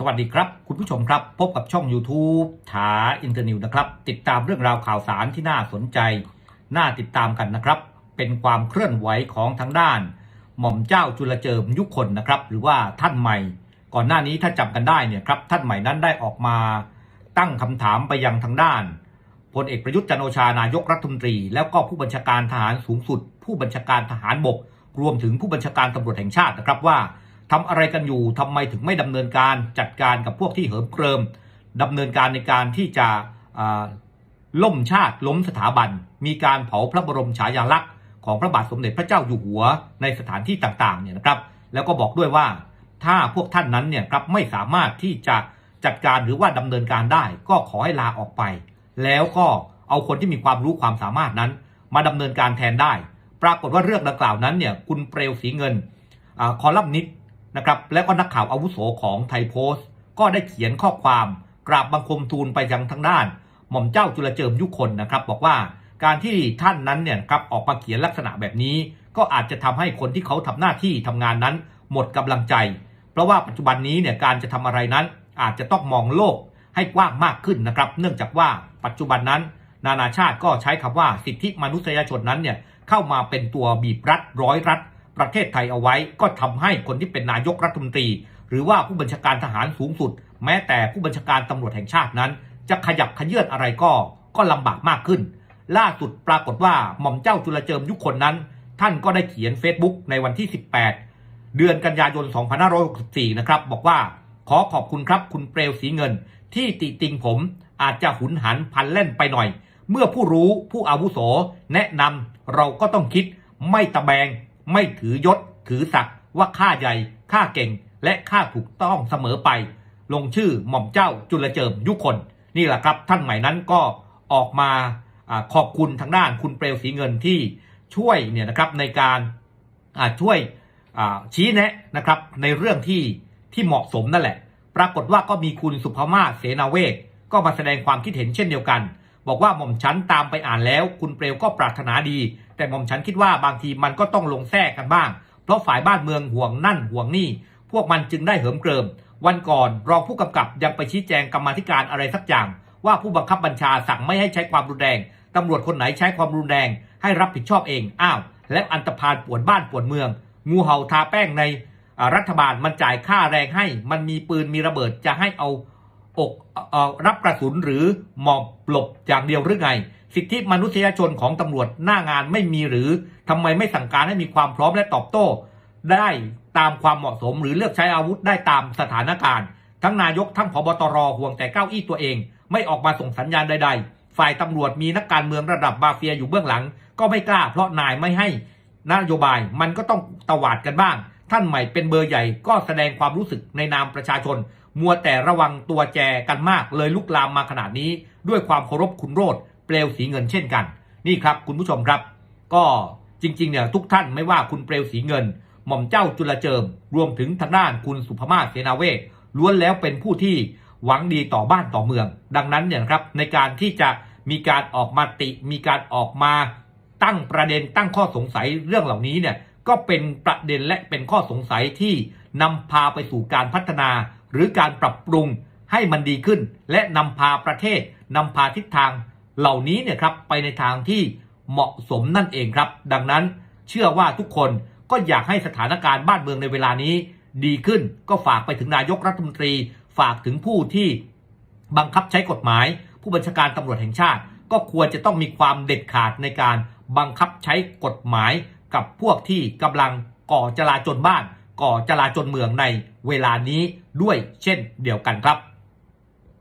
สวัสดีครับคุณผู้ชมครับ พบกับช่อง YouTube ถาอินเตอร์นิวนะครับ ติดตามเรื่องราวข่าวสารที่น่าสนใจ น่าติดตามกันนะครับ เป็นความเคลื่อนไหวของทางด้าน หม่อมเจ้าจุลเจิมยุคนนะครับ หรือว่าท่านใหม่ ก่อนหน้านี้ถ้าจำกันได้เนี่ยครับท่านใหม่นั้นได้ออกมาตั้งคำถามไปยังทางด้านพลเอกประยุทธ์จันโอชานายกรัฐมนตรี แล้วก็ผู้บัญชาการทหารสูงสุด ผู้บัญชาการทหารบก รวมถึงผู้บัญชาการตำรวจแห่งชาตินะครับว่า ทำอะไรกันอยู่ทำไมถึงไม่ดำเนินการจัดการกับพวกที่เหิมเกริมดำเนินการในการที่จะล่มชาติล้มสถาบัน มีการเผาพระบรมฉายาลักษณ์ของพระบาทสมเด็จพระเจ้าอยู่หัวในสถานที่ต่างๆเนี่ยนะครับแล้วก็บอกด้วยว่าถ้าพวกท่านนั้นเนี่ยครับไม่สามารถที่จะจัดการหรือว่าดำเนินการได้ ก็ขอให้ลาออกไป แล้วก็เอาคนที่มีความรู้ความสามารถนั้น มาดำเนินการแทนได้ ปรากฏว่าเรื่องดังกล่าวนั้นเนี่ยคุณเปลวสีเงินอคอลัมนิส นะครับและก็นักข่าวอาวุโสของไทยโพสต์ ก็ได้เขียนข้อความกราบบังคมทูลไปยังทางด้าน หม่อมเจ้าจุลเจิมยุคนนะครับ บอกว่าการที่ท่านนั้นเนี่ยครับออกมาเขียนลักษณะแบบนี้ ก็อาจจะทำให้คนที่เขาทำหน้าที่ทำงานนั้น หมดกำลังใจ เพราะว่าปัจจุบันนี้เนี่ยการจะทำอะไรนั้น อาจจะต้องมองโลกให้กว้างมากขึ้นนะครับ เนื่องจากว่าปัจจุบันนั้น นานาชาติก็ใช้คำว่าสิทธิมนุษยชนนั้นเนี่ยเข้ามาเป็นตัวบีบรัดร้อยรัด ประเทศไทยเอาไว้ ก็ทำให้คนที่เป็นนายกรัฐมนตรี หรือว่าผู้บัญชาการทหารสูงสุด แม้แต่ผู้บัญชาการตำรวจแห่งชาตินั้น จะขยับขยื่นอะไรก็ก็ลำบากมากขึ้น ล่าสุดปรากฏว่าหม่อมเจ้าจุลเจิมยุคนนั้น ท่านก็ได้เขียน Facebook ในวันที่ 18 เดือนกันยายน 2564 นะครับบอกว่าขอขอบคุณครับคุณเปลวสีเงิน ที่ติติงผมอาจจะหุนหันพันเล่นไปหน่อย เมื่อผู้รู้ผู้อาวุโส แนะนำเราก็ต้องคิดไม่ตะแบง ไม่ถือยศถือศักดิ์ว่าข้าใหญ่ข้าเก่ง และข้าถูกต้องเสมอไป ลงชื่อหม่อมเจ้าจุลเจิมยุคนนี่แหละครับ ท่านใหม่นั้นก็ออกมาอขอบคุณทางด้านคุณเปลวสีเงินที่ช่วยเนี่ยนะครับในการช่วยชี้แนะนะครับในเรื่องที่ที่เหมาะสมนั่นแหละ ปรากฏว่าก็มีคุณสุภามาศเสนาเวทก็มาแสดงความคิดเห็นเช่นเดียวกัน บอกว่าหม่อมฉันตามไปอ่านแล้ว คุณเปลวก็ปรารถนาดี แต่หม่อมฉันคิดว่าบางทีมันก็ต้องลงแทรกกันบ้าง เพราะฝ่ายบ้านเมืองห่วงนั่นห่วงนี่ พวกมันจึงได้เหิมเกริม วันก่อนรองผู้กำกับยังไปชี้แจงกรรมธิการอะไรสักอย่าง ว่าผู้บังคับบัญชาสั่งไม่ให้ใช้ความรุนแรงตำรวจคนไหนใช้ความรุนแรง ให้รับผิดชอบเองอ้าวแล้วอันตรพานปวดบ้านปวดเมือง งูเห่าทาแป้งในรัฐบาลมันจ่ายค่าแรงให้ มันมีปืนมีระเบิดจะให้เอา อกอรับกระสุนหรือหมอบหลบอย่างเดียวหรือไง สิทธิมนุษยชนของตำรวจหน้างานไม่มีหรือทำไมไม่สั่งการให้มีความพร้อมและตอบโต้ ได้ตามความเหมาะสมหรือเลือกใช้อาวุธได้ตามสถานการณ์ ทั้งนายกทั้งผบตรห่วงแต่เก้าอี้ตัวเอง ไม่ออกมาส่งสัญญาณใด ๆ ฝ่ายตำรวจมีนักการเมืองระดับมาเฟียอยู่เบื้องหลัง ก็ไม่กล้าเพราะนายไม่ให้นโยบายมันก็ต้องตวาดกันบ้าง ท่านใหม่เป็นเบอร์ใหญ่ก็แสดงความรู้สึกในนามประชาชน มัวแต่ระวังตัวแจกันมากเลยลุกลามมาขนาดนี้ ด้วยความเคารพคุณโรดเปลวสีเงินเช่นกัน นี่ครับคุณผู้ชมครับ ก็จริงๆเนี่ยทุกท่านไม่ว่าคุณเปลวสีเงิน หม่อมเจ้าจุลเจิม รวมถึงทางด้านคุณสุภมาศเสนาเวชล้วนแล้วเป็นผู้ที่หวังดีต่อบ้านต่อเมือง ดังนั้นเนี่ยครับในการที่จะมีการออกมาติ มีการออกมาตั้งประเด็นตั้งข้อสงสัยเรื่องเหล่านี้เนี่ย ก็เป็นประเด็นและเป็นข้อสงสัยที่นำพาไปสู่การพัฒนา หรือการปรับปรุงให้มันดีขึ้น และนำพาประเทศนำพาทิศทางเหล่านี้เนี่ยครับไปในทางที่เหมาะสมนั่นเองครับ ดังนั้นเชื่อว่าทุกคนก็อยากให้สถานการณ์บ้านเมืองในเวลานี้ ดีขึ้นก็ฝากไปถึงนายกรัฐมนตรี ฝากถึงผู้ที่บังคับใช้กฎหมาย ผู้บัญชาการตำรวจแห่งชาติ ก็ควรจะต้องมีความเด็ดขาดในการบังคับใช้กฎหมาย กับพวกที่กำลังก่อจลาจลบ้าน ก่อจลาจลเมืองในเวลานี้ด้วยเช่นเดียวกันครับ